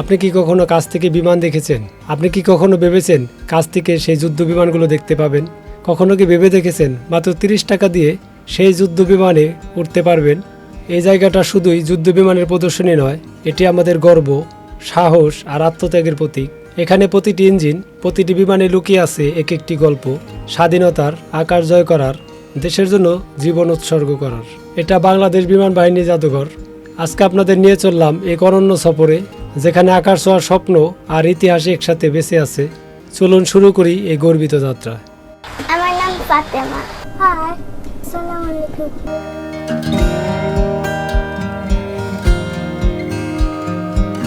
আপনি কি কখনো কাছ থেকে বিমান দেখেছেন? আপনি কি কখনো ভেবেছেন কাছ থেকে সেই যুদ্ধ বিমানগুলো দেখতে পাবেন? কখনো কি ভেবে দেখেছেন মাত্র তিরিশ টাকা দিয়ে সেই যুদ্ধ বিমানে উঠতে পারবেন? এই জায়গাটা শুধুই যুদ্ধ বিমানের প্রদর্শনী নয়, এটি আমাদের গর্ব, সাহস আর আত্মত্যাগের প্রতীক। এখানে প্রতিটি ইঞ্জিন, প্রতিটি বিমানে লুকিয়ে আছে এক একটি গল্প, স্বাধীনতার আকাশ জয় করার, দেশের জন্য জীবন উৎসর্গ করার। এটা বাংলাদেশ বিমান বাহিনী জাদুঘর। আজকে আপনাদের নিয়ে চললাম এক অনন্য সফরে যেখানে আকাশ ছোঁয়ার স্বপ্ন আর ইতিহাস একসাথে বেঁচে আছে চলুন শুরু করি এই গর্বিত যাত্রা। আমার নাম ফাতেমা। হাই আসসালামু আলাইকুম।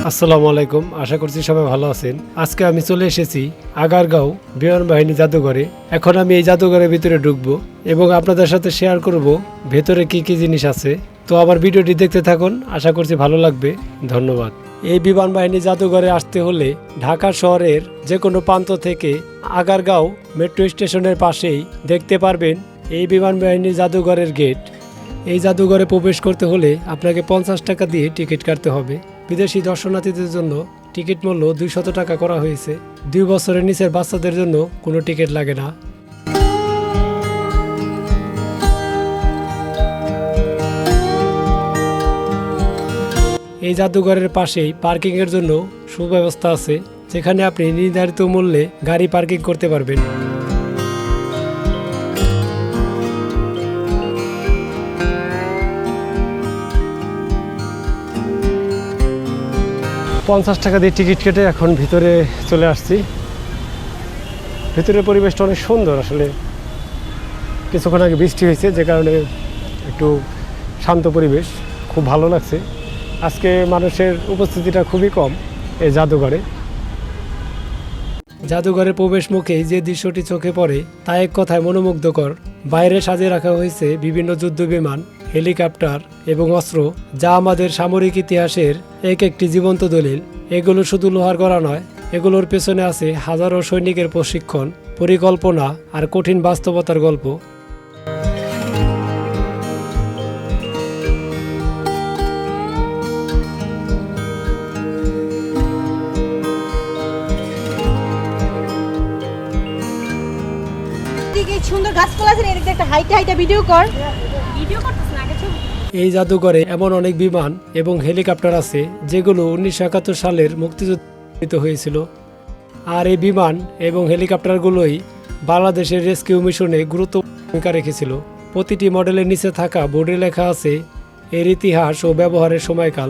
আসসালামু আলাইকুম আশা করছি সবাই ভালো আছেন। আজকে আমি চলে এসেছি আগারগাঁও বিমান বাহিনী জাদুঘরে। এখন আমি এই জাদুঘরের ভিতরে ঢুকবো এবং আপনাদের সাথে শেয়ার করব ভেতরে কি কি জিনিস আছে। তো আবার ভিডিওটি দেখতে থাকুন। আশা করছি ভালো লাগবে। ধন্যবাদ। এই বিমান বাহিনী জাদুঘরে আসতে হলে ঢাকা শহরের যে কোনো প্রান্ত থেকে আগারগাঁও মেট্রো স্টেশনের পাশেই দেখতে পারবেন এই বিমান বাহিনী জাদুঘরের গেট। এই জাদুঘরে প্রবেশ করতে হলে আপনাকে পঞ্চাশ টাকা দিয়ে টিকিট কাটতে হবে। বিদেশি দর্শনার্থীদের জন্য টিকিট মূল্য দুইশত টাকা করা হয়েছে। দুই বছরের নিচের বাচ্চাদের জন্য কোনো টিকিট লাগে না। এই জাদুঘরের পাশেই পার্কিংয়ের জন্য সুব্যবস্থা আছে, যেখানে আপনি নির্ধারিত মূল্যে গাড়ি পার্কিং করতে পারবেন। পঞ্চাশ টাকা দিয়ে টিকিট কেটে এখন ভিতরে চলে আসছি। ভিতরের পরিবেশটা অনেক সুন্দর আসলে। কিছুক্ষণ আগে বৃষ্টি হয়েছে, যে কারণে একটু শান্ত পরিবেশ, খুব ভালো লাগছে। আজকে মানুষের উপস্থিতিটা খুবই কম এই জাদুঘরে। জাদুঘরের প্রবেশ মুখেই যে দৃশ্যটি চোখে পড়ে, তা এক কথায় মনোমুগ্ধকর। বাইরে সাজিয়ে রাখা হয়েছে বিভিন্ন যুদ্ধ বিমান, হেলিকপ্টার এবং অস্ত্র, যা আমাদের সামরিক ইতিহাসের এক একটি জীবন্ত দলিল। এগুলো শুধু লোহার গড়া নয়, এগুলোর পেছনে আছে হাজারো সৈনিকের প্রশিক্ষণ, পরিকল্পনা আর কঠিন বাস্তবতার গল্প। সুন্দর গাছপালা আছে এদিকে একটা হাইটে হাইটে ভিডিও কর। ভিডিও করতেছ না ছবি। এই জাদুঘরে এমন অনেক বিমান এবং হেলিকপ্টার আছে যেগুলো উনিশশো একাত্তর সালের মুক্তিযুদ্ধ হয়েছিল। আর এই বিমান এবং হেলিকপ্টারগুলোই বাংলাদেশের রেস্কিউ মিশনে গুরুত্বপূর্ণ ভূমিকা রেখেছিল। প্রতিটি মডেলের নিচে থাকা বোর্ডে লেখা আছে এর ইতিহাস ও ব্যবহারের সময়কাল।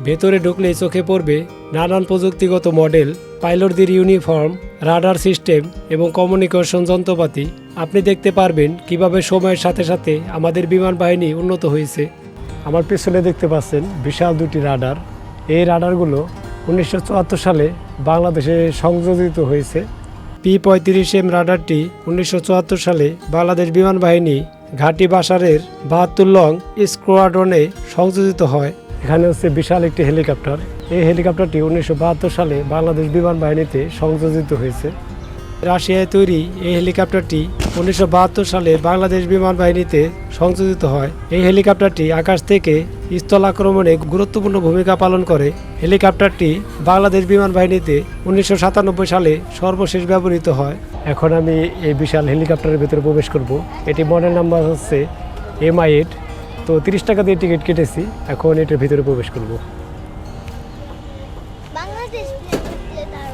ভেতরে ঢুকলেই চোখে পড়বে নানান প্রযুক্তিগত মডেল, পাইলটদের ইউনিফর্ম, রাডার সিস্টেম এবং কমিউনিকেশন যন্ত্রপাতি। আপনি দেখতে পারবেন কীভাবে সময়ের সাথে সাথে আমাদের বিমান বাহিনী উন্নত হয়েছে। আমার পেছনে দেখতে পাচ্ছেন বিশাল দুটি রাডার। এই রাডারগুলো উনিশশো চুয়াত্তর সালে বাংলাদেশে সংযোজিত হয়েছে। পি পঁয়ত্রিশ এম রাডারটি উনিশশো চুয়াত্তর সালে বাংলাদেশ বিমান বাহিনী ঘাটি বাসারের বাহাত্তর লং স্কোয়াড্রনে সংযোজিত হয়। এখানে হচ্ছে বিশাল একটি হেলিকপ্টার। এই হেলিকপ্টারটি উনিশশো বাহাত্তর সালে বাংলাদেশ বিমান বাহিনীতে সংযোজিত হয়েছে। রাশিয়ায় তৈরি এই হেলিকপ্টারটি উনিশশো বাহাত্তর সালে বাংলাদেশ বিমান বাহিনীতে সংযোজিত হয়। এই হেলিকপ্টারটি আকাশ থেকে স্থল আক্রমণে গুরুত্বপূর্ণ ভূমিকা পালন করে। হেলিকপ্টারটি বাংলাদেশ বিমান বাহিনীতে উনিশশো সাতানব্বই সালে সর্বশেষ ব্যবহৃত হয়। এখন আমি এই বিশাল হেলিকপ্টারের ভেতরে প্রবেশ করব। এটি মডেল নাম্বার হচ্ছে এমআই তো তিরিশ টাকা দিয়ে টিকিট কেটেছি এখন এটার ভিতরে প্রবেশ করব। বাংলাদেশ প্লে তার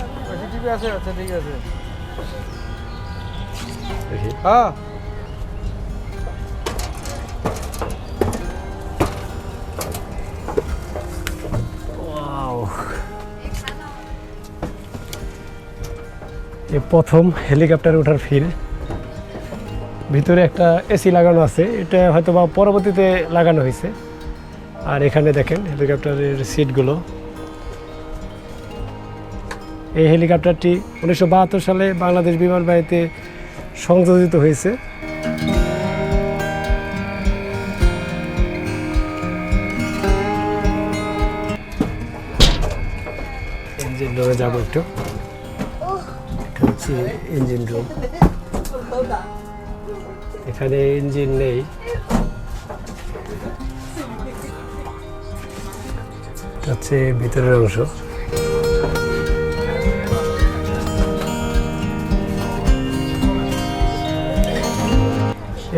আচ্ছা ঠিক আছে আচ্ছা হ্যাঁ। এই প্রথম হেলিকপ্টারে ওঠার ফিল। ভিতরে একটা এসি লাগানো আছে। এটা হয়তো বা পরবর্তীতে লাগানো হয়েছে। আর এখানে দেখেন হেলিকপ্টারের সিটগুলো। এই হেলিকপ্টারটি উনিশশো বাহাত্তর সালে বাংলাদেশ বিমান বাহিনীতে সংযোজিত হয়েছে। ইঞ্জিন রুমে যাব একটু। এটা হচ্ছে ইঞ্জিন রুম। এখানে ইঞ্জিন নেই। হচ্ছে ভিতরের অংশ।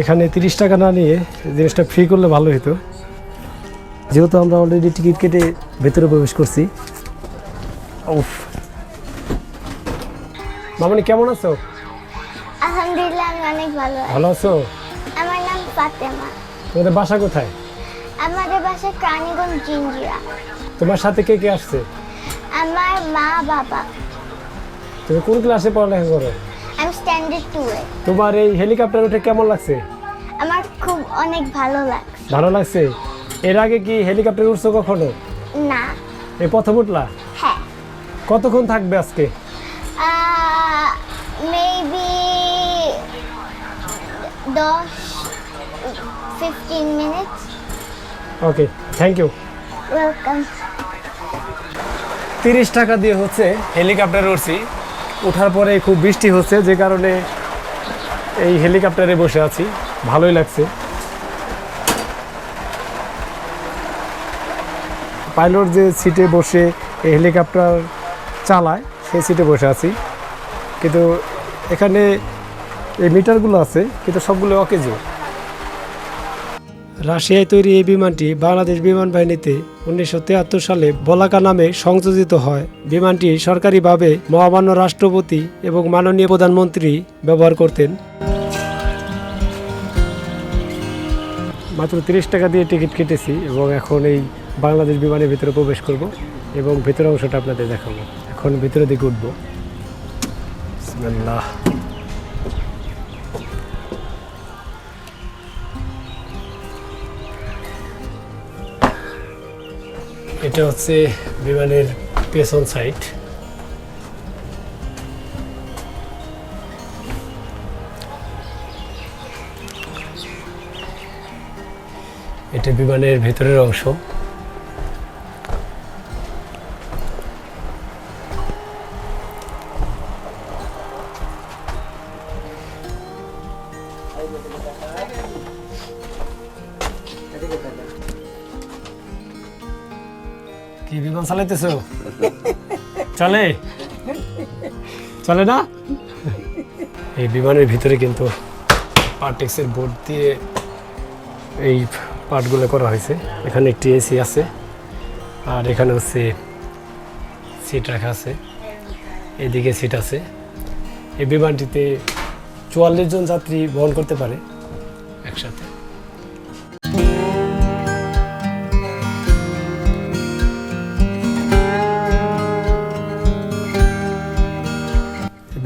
এখানে তিরিশ টাকা না নিয়ে জিনিসটা ফ্রি করলে ভালো হতো যেহেতু আমরা অলরেডি টিকিট কেটে ভেতরে প্রবেশ করছি। মামনি, কেমন আছো? অনেক ভালো আছি। ভালো আছো? আমার নাম ফাতেমা। তোমাদের বাসা কোথায়? আমাদের বাসা প্রাণীগঞ্জ জিঞ্জিরা। তোমার সাথে কে কে আসছে? আমার মা বাবা। তুমি কোন ক্লাসে পড়ালেখা করো? আমি স্ট্যান্ডার্ড টুয়ে তোমার এই হেলিকপ্টার উঠে কেমন লাগছে? আমার খুব অনেক ভালো লাগছে। ভালো লাগছে? এর আগে কি হেলিকপ্টার উঠছো কখনো? না। এই প্রথম উঠলা? হ্যাঁ। কতক্ষণ থাকবে আজকে? মেবি দশ fifteen minutes okay thank you welcome তিরিশ টাকা দিয়ে হচ্ছে হেলিকপ্টারে উঠছি ওঠার পরে খুব বৃষ্টি হচ্ছে যে কারণে এই হেলিকপ্টারে বসে আছি। ভালোই লাগছে। পাইলট যে সিটে বসে এই হেলিকপ্টার চালায় সেই সিটে বসে আছি। কিন্তু এখানে এই মিটারগুলো আছে কিন্তু সবগুলো অকেজো। রাশিয়ায় তৈরি এই বিমানটি বাংলাদেশ বিমান বাহিনীতে উনিশশো তিয়াত্তর সালে বলাকা নামে সংযোজিত হয়। বিমানটি সরকারিভাবে মহামান্য রাষ্ট্রপতি এবং মাননীয় প্রধানমন্ত্রী ব্যবহার করতেন। মাত্র তিরিশ টাকা দিয়ে টিকিট কেটেছি এবং এখন এই বাংলাদেশ বিমানের ভিতরে প্রবেশ করব এবং ভিতরের অংশটা আপনাদের দেখাবো। এখন ভিতরে দিকে উঠবো। বিসমিল্লাহ। এটা হচ্ছে বিমানের পেছন সাইড এটা বিমানের ভেতরের অংশ। কি বিমান চালাইতেছ? চলে। চলে না? এই বিমানের ভিতরে কিন্তু পার্টেক্সের বোর্ড দিয়ে এই পার্টগুলো করা হয়েছে। এখানে একটি এসি আছে আর এখানে হচ্ছে সিট রাখা আছে। এদিকে সিট আছে। এই বিমানটিতে চুয়াল্লিশ জন যাত্রী বহন করতে পারে একসাথে।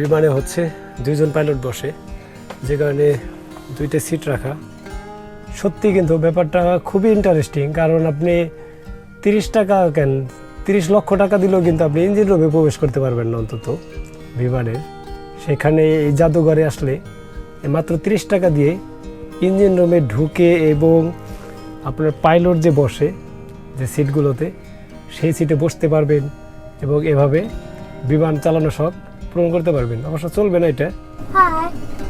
বিমানে হচ্ছে দুইজন পাইলট বসে, যে কারণে দুইটা সিট রাখা। সত্যি কিন্তু ব্যাপারটা খুবই ইন্টারেস্টিং কারণ আপনি তিরিশ টাকা কেন, তিরিশ লক্ষ টাকা দিলেও কিন্তু আপনি ইঞ্জিন রুমে প্রবেশ করতে পারবেন না অন্তত বিমানের। সেখানে এই জাদুঘরে আসলে মাত্র তিরিশ টাকা দিয়ে ইঞ্জিন রুমে ঢুকে এবং আপনার পাইলট যে বসে, যে সিটগুলোতে, সেই সিটে বসতে পারবেন এবং এভাবে বিমান চালানো সব পূরণ করতে পারবেন। অবশ্য চলবে না এটা। হাই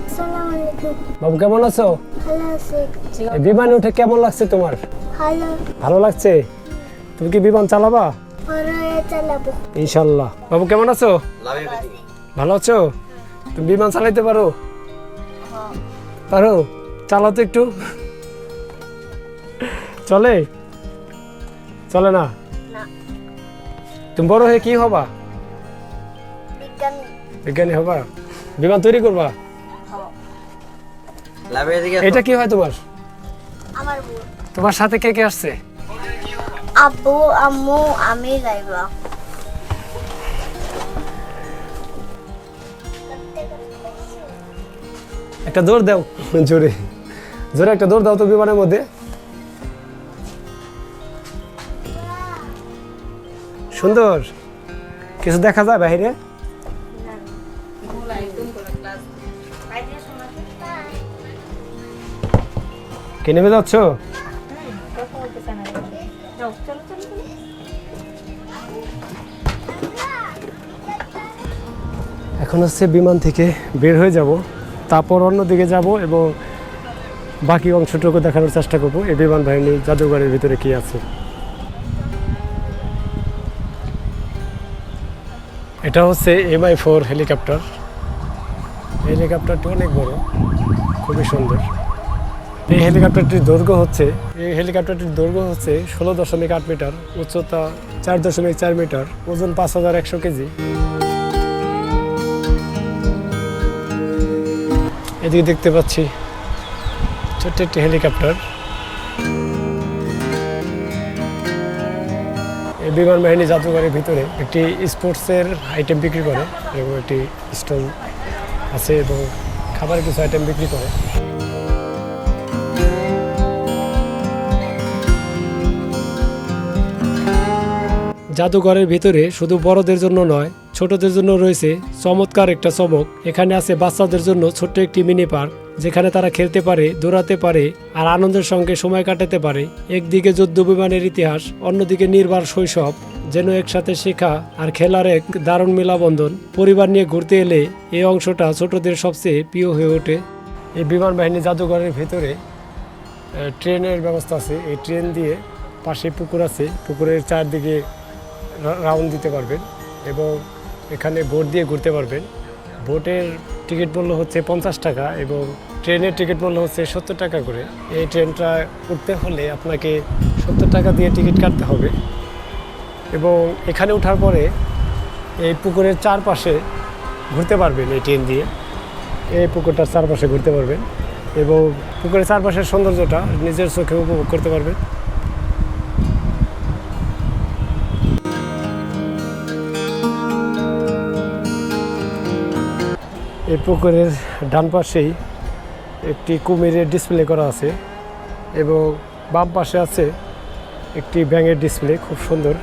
আসসালামু আলাইকুম। বাবু কেমন আছো? ভালো বিমানে উঠে কেমন লাগছে তোমার? ভালো। ভালো লাগছে? তুমি কি বিমান চালাবা? ইনশাল্লাহ বাবু কেমন আছো? ভালো আছো? তুমি বিমান চালাইতে পারো? পারো? চালাও তো একটু। চলে? চলে না। তুমি বড় হয়ে কি হবা? বিজ্ঞানী হবা? বিমান তৈরি করবা? এটা কি হয় তোমার? আমার তোমার সাথে কে কে আসছে? আব্বু আম্মু আমি লাইবা একটা দৌড় দাও জোরে। জোরে একটা দৌড় দাও তো বিমানের মধ্যে। সুন্দর। কিছু দেখা যায় বাইরে? কে নেমে যাচ্ছ? এখন হচ্ছে বিমান থেকে বের হয়ে যাব, তারপর অন্যদিকে যাব এবং বাকি অংশটুকু দেখানোর চেষ্টা করব। এই বিমান বাহিনী জাদুঘরের ভিতরে কি আছে? এটা হচ্ছে এমআই ফোর হেলিকপ্টার। হেলিকপ্টারটি অনেক বড়, খুবই সুন্দর। এই হেলিকপ্টারটির দৈর্ঘ্য হচ্ছে এই হেলিকপ্টারটির দৈর্ঘ্য হচ্ছে ষোলো দশমিক আট মিটার, উচ্চতা চার দশমিক চার মিটার, ওজন পাঁচ হাজার একশো কেজি। এদিকে দেখতে পাচ্ছি ছোট্ট একটি হেলিকপ্টার। এই বিমান বাহিনী জাদুঘরের ভিতরে একটি স্পোর্টসের আইটেম বিক্রি করে এবং একটি স্টল আছে এবং খাবারের কিছু আইটেম বিক্রি করে। জাদুঘরের ভিতরে শুধু বড়দের জন্য নয়, ছোটদের জন্য রয়েছে চমৎকার একটা চমক। এখানে আছে বাচ্চাদের জন্য ছোট্ট একটি মিনি পার্ক, যেখানে তারা খেলতে পারে, দৌড়াতে পারে আর আনন্দের সঙ্গে সময় কাটাতে পারে। একদিকে যুদ্ধ বিমানের ইতিহাস, অন্যদিকে নির্বার শৈশব, যেন একসাথে শেখা আর খেলার এক দারুণ মেলাবন্ধন। পরিবার নিয়ে ঘুরতে এলে এই অংশটা ছোটদের সবচেয়ে প্রিয় হয়ে ওঠে। এই বিমান বাহিনী জাদুঘরের ভেতরে ট্রেনের ব্যবস্থা আছে। এই ট্রেন দিয়ে পাশে পুকুর আছে। পুকুরের চারদিকে রাউন্ড দিতে পারবেন এবং এখানে বোট দিয়ে ঘুরতে পারবেন। বোটের টিকিট মূল্য হচ্ছে পঞ্চাশ টাকা এবং ট্রেনের টিকিট মূল্য হচ্ছে সত্তর টাকা করে। এই ট্রেনটা উঠতে হলে আপনাকে সত্তর টাকা দিয়ে টিকিট কাটতে হবে এবং এখানে ওঠার পরে এই পুকুরের চারপাশে ঘুরতে পারবেন এই ট্রেন দিয়ে। এই পুকুরটার চারপাশে ঘুরতে পারবেন এবং পুকুরের চারপাশের সৌন্দর্যটা নিজের চোখে উপভোগ করতে পারবেন। এই পুকুরের ডান পাশেই একটি কুমিরের ডিসপ্লে করা আছে এবং বাম পাশে আছে একটি ব্যাঙের ডিসপ্লে খুব সুন্দর।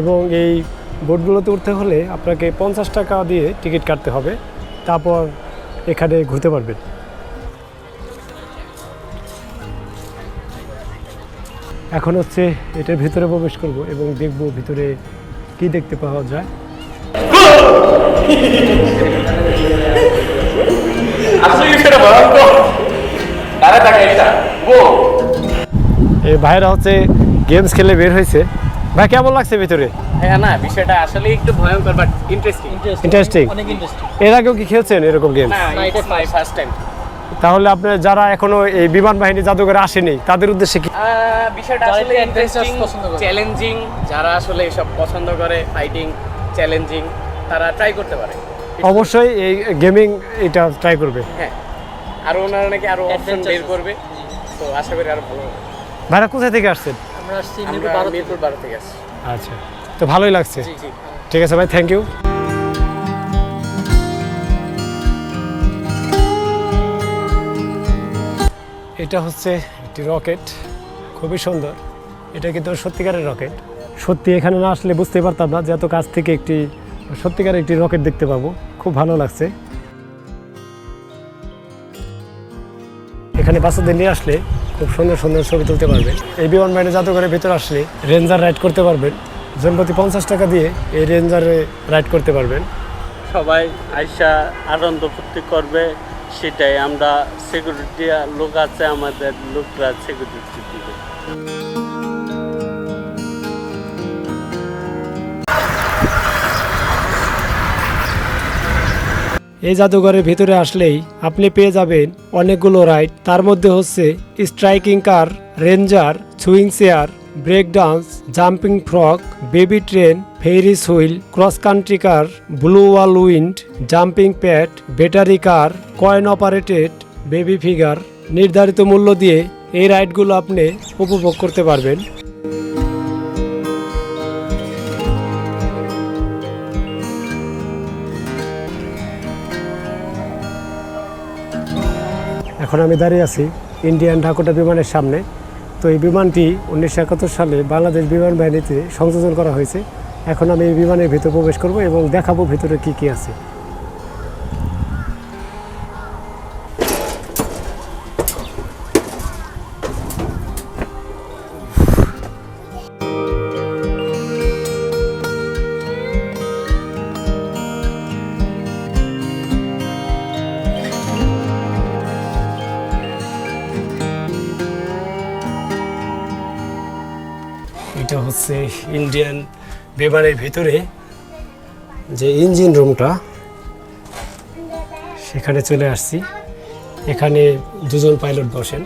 এবং এই বোটগুলোতে উঠতে হলে আপনাকে পঞ্চাশ টাকা দিয়ে টিকিট কাটতে হবে। তারপর এখানে ঘুরতে পারবেন। এখন হচ্ছে এটার ভিতরে প্রবেশ করব এবং দেখব ভিতরে কি দেখতে পাওয়া যায়। ও। এই ভাইরা হচ্ছে গেমস খেলে বের হয়েছে। ভাই কেমন লাগছে ভিতরে? হ্যাঁ না বিষয়টা আসলে একটু ভয়ঙ্কর বাট ইন্টারেস্টিং ইন্টারেস্টিং অনেক ইন্টারেস্টিং এর আগেও কি খেলছেন এরকম গেম না এটা মাই ফার্স্ট টাইম তাহলে আপনার যারা এখনও এই বিমান বাহিনী জাদুঘরে আসেনি তাদের উদ্দেশ্যে কি? বিষয়টা আসলে ইন্টারেস্টিং। চ্যালেঞ্জিং যারা আসলে এসব পছন্দ করে ফাইটিং চ্যালেঞ্জিং তারা ট্রাই করতে পারে। অবশ্যই এই গেমিং এটা ট্রাই করবে। হ্যাঁ। আরও ওনারা নাকি আরও অপশন বের করবে। তো আশা করি আরও ভালো হবে। ভাইরা কোথায় থেকে আসছেন? আমরা আসছি মিরপুর বারো থেকে। মিরপুর বারো থেকে আসছি। আচ্ছা। তো ভালোই লাগছে। জি জি। ঠিক আছে ভাই থ্যাংক ইউ এটা হচ্ছে একটি রকেট খুবই সুন্দর। এটা কিন্তু সত্যিকারের রকেট সত্যি এখানে না আসলে বুঝতে পারতাম না যে এত কাছ থেকে একটি সত্যিকারের একটি রকেট দেখতে পাবো। খুব ভালো লাগছে। এখানে বাচ্চাদের নিয়ে আসলে খুব সুন্দর সুন্দর ছবি তুলতে পারবেন এই বিমান বাহিনী জাদুঘরের ভিতরে আসলে রেঞ্জার রাইড করতে পারবেন। জনপ্রতি পঞ্চাশ টাকা দিয়ে এই রেঞ্জারে রাইড করতে পারবেন। সবাই আইসা আনন্দ ফুর্তি করবে, সেটাই। আমরা সিকিউরিটি লোক আছে, আমাদের লোকরা সিকিউরিটি এই জাদুঘরের ভিতরে আসলেই আপনি পেয়ে যাবেন অনেকগুলো রাইড। তার মধ্যে হচ্ছে striking car, ranger, swing chair, break dance, jumping frog, baby train Ferris wheel, cross country car, blue wall wind, jumping pad, battery car, coin operated, baby figure. নির্ধারিত মূল্য দিয়ে এই রাইডগুলো আপনি উপভোগ করতে পারবেন। এখন আমি দাঁড়িয়ে আছি ইন্ডিয়ান ঢাকোটা বিমানের সামনে। তো এই বিমানটি উনিশশো একাত্তর সালে বাংলাদেশ বিমান বাহিনীতে সংযোজন করা হয়েছে। এখন আমি এই বিমানের ভিতরে প্রবেশ করব এবং দেখাবো ভিতরে কি কি আছে। হচ্ছে ইন্ডিয়ান বিমানের ভিতরে যে ইঞ্জিন রুমটা সেখানে চলে আসছি। এখানে দুজন পাইলট বসেন।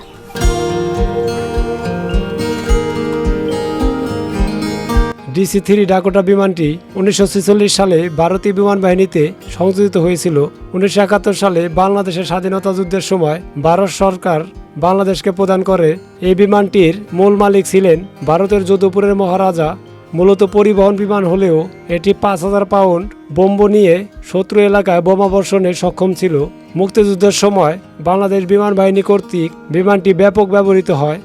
ডিসি থ্রি ডাকোটা বিমানটি উনিশশো ছেচল্লিশ সালে ভারতীয় বিমান বাহিনীতে সংযোজিত হয়েছিল। উনিশশো একাত্তর সালে বাংলাদেশের স্বাধীনতা যুদ্ধের সময় ভারত সরকার বাংলাদেশকে প্রদান করে এই বিমানটির মূল মালিক ছিলেন ভারতের যোধপুরের মহারাজা। মূলত পরিবহন বিমান হলেও এটি পাঁচ হাজার পাউন্ড বোম্ব নিয়ে শত্রু এলাকায় বোমা বর্ষণে সক্ষম ছিল। মুক্তিযুদ্ধের সময় বাংলাদেশ বিমান বাহিনী কর্তৃক বিমানটি ব্যাপক ব্যবহৃত হয়।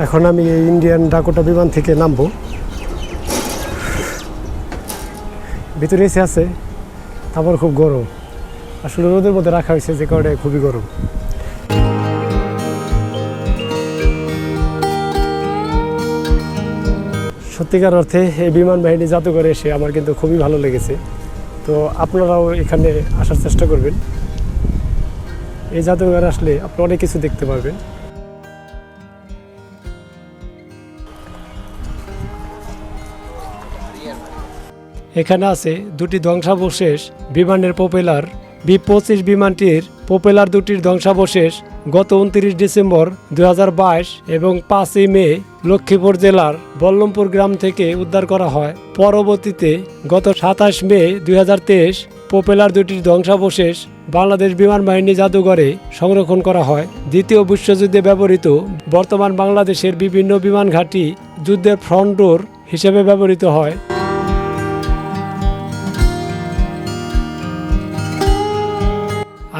এখন আমি এই ইন্ডিয়ান ডাকোটা বিমান থেকে নামবো। ভিতরে এসে আছে, তারপর খুব গরম। আসলে রোদের মধ্যে রাখা হয়েছে, যে কারণে খুবই গরম। সত্যিকার অর্থে এই বিমান বাহিনী জাদুঘরে এসে আমার কিন্তু খুবই ভালো লেগেছে। তো আপনারাও এখানে আসার চেষ্টা করবেন। এই জাদুঘরে আসলে আপনি অনেক কিছু দেখতে পারবেন। এখানে আছে দুটি ধ্বংসাবশেষ, বিমানের পপুলার বি পঁচিশ বিমানটির পপুলার দুটির ধ্বংসাবশেষ গত উনত্রিশ ডিসেম্বর দুই হাজার বাইশ এবং পাঁচই মে লক্ষ্মীপুর জেলার বল্লমপুর গ্রাম থেকে উদ্ধার করা হয়। পরবর্তীতে গত সাতাশ মে দুই পপুলার দুটির ধ্বংসাবশেষ বাংলাদেশ বিমান বাহিনী জাদুঘরে সংরক্ষণ করা হয়। দ্বিতীয় বিশ্বযুদ্ধে ব্যবহৃত বর্তমান বাংলাদেশের বিভিন্ন বিমান ঘাঁটি যুদ্ধের ফ্রন্ট ডোর হিসেবে ব্যবহৃত হয়।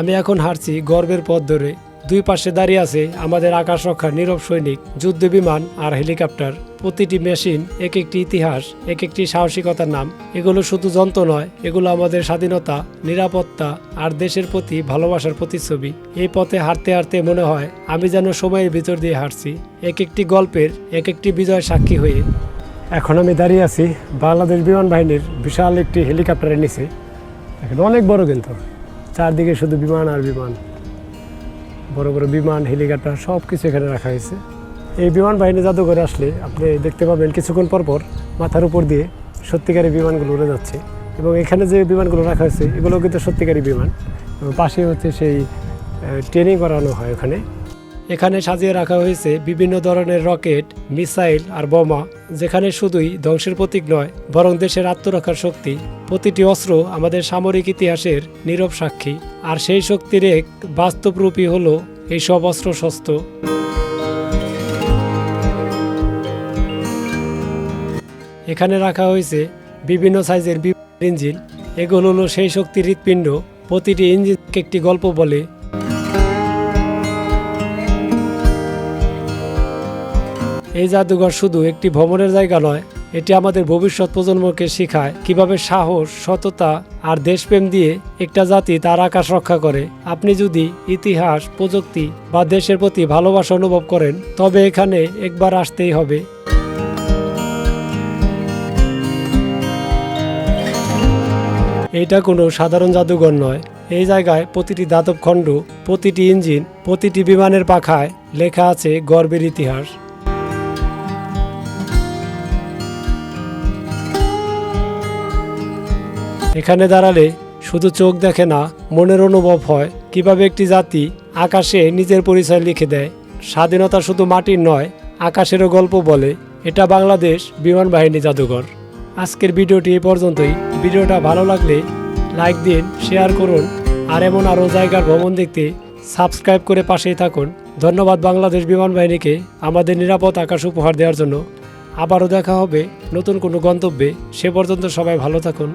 আমি এখন হারছি গর্বের পথ ধরে। দুই পাশে দাঁড়িয়ে আছে আমাদের আকাশ রক্ষার নীরব সৈনিক, যুদ্ধ বিমান আর হেলিকপ্টার। প্রতিটি মেশিন এক একটি ইতিহাস, এক একটি সাহসিকতার নাম। এগুলো শুধু যন্ত্র নয়, এগুলো আমাদের স্বাধীনতা, নিরাপত্তা আর দেশের প্রতি ভালোবাসার প্রতিচ্ছবি। এই পথে হাঁটতে হাঁটতে মনে হয়, আমি যেন সময়ের ভিতর দিয়ে হাঁটছি এক একটি গল্পের এক একটি বিজয় সাক্ষী হয়ে। এখন আমি দাঁড়িয়ে আছি বাংলাদেশ বিমান বাহিনীর বিশাল একটি হেলিকপ্টারের নিচে। এখন অনেক বড় কিন্তু। চারদিকে শুধু বিমান আর বিমান। বড় বড় বিমান, হেলিকপ্টার সব কিছু এখানে রাখা হয়েছে। এই বিমান বাহিনী জাদুঘরে আসলে আপনি দেখতে পাবেন কিছুক্ষণ পরপর পর মাথার উপর দিয়ে সত্যিকারী বিমানগুলো উড়ে যাচ্ছে। এবং এখানে যে বিমানগুলো রাখা হয়েছে এগুলো কিন্তু সত্যিকারী বিমান। এবং পাশে হচ্ছে সেই ট্রেনিং করানো হয় ওখানে। এখানে সাজিয়ে রাখা হয়েছে বিভিন্ন ধরনের রকেট, মিসাইল আর বোমা, যেখানে শুধুই ধ্বংসের প্রতীক নয়, বরং দেশের আত্মরক্ষার শক্তি। প্রতিটি অস্ত্র আমাদের সামরিক ইতিহাসের নীরব সাক্ষী। আর সেই শক্তির এক বাস্তব রূপই হল এই সব অস্ত্র শস্ত্র। এখানে রাখা হয়েছে বিভিন্ন সাইজের ইঞ্জিন। এগুলো হলো সেই শক্তির হৃৎপিণ্ড। প্রতিটি ইঞ্জিন একটি গল্প বলে এই জাদুঘর শুধু একটি ভ্রমণের জায়গা নয়, এটি আমাদের ভবিষ্যৎ প্রজন্মকে শেখায় কীভাবে সাহস, সততা আর দেশপ্রেম দিয়ে একটা জাতি তার আকাশ রক্ষা করে। আপনি যদি ইতিহাস, প্রযুক্তি বা দেশের প্রতি ভালোবাসা অনুভব করেন, তবে এখানে একবার আসতেই হবে। এটা কোনো সাধারণ জাদুঘর নয়। এই জায়গায় প্রতিটি দাতব খণ্ড, প্রতিটি ইঞ্জিন, প্রতিটি বিমানের পাখায় লেখা আছে গর্বের ইতিহাস। এখানে দাঁড়ালে শুধু চোখ দেখে না, মনের অনুভব হয়। কীভাবে একটি জাতি আকাশে নিজের পরিচয় লিখে দেয়? স্বাধীনতা শুধু মাটির নয়, আকাশেরও গল্প বলে। এটা বাংলাদেশ বিমান বাহিনী জাদুঘর। আজকের ভিডিওটি এ পর্যন্তই। ভিডিওটা ভালো লাগলে লাইক দিন, শেয়ার করুন, আর এমন আরও জায়গার ভ্রমণ দেখতে সাবস্ক্রাইব করে পাশেই থাকুন। ধন্যবাদ বাংলাদেশ বিমান বাহিনীকে আমাদের নিরাপদ আকাশ উপহার দেওয়ার জন্য। আবারও দেখা হবে নতুন কোনো গন্তব্যে। সে পর্যন্ত সবাই ভালো থাকুন।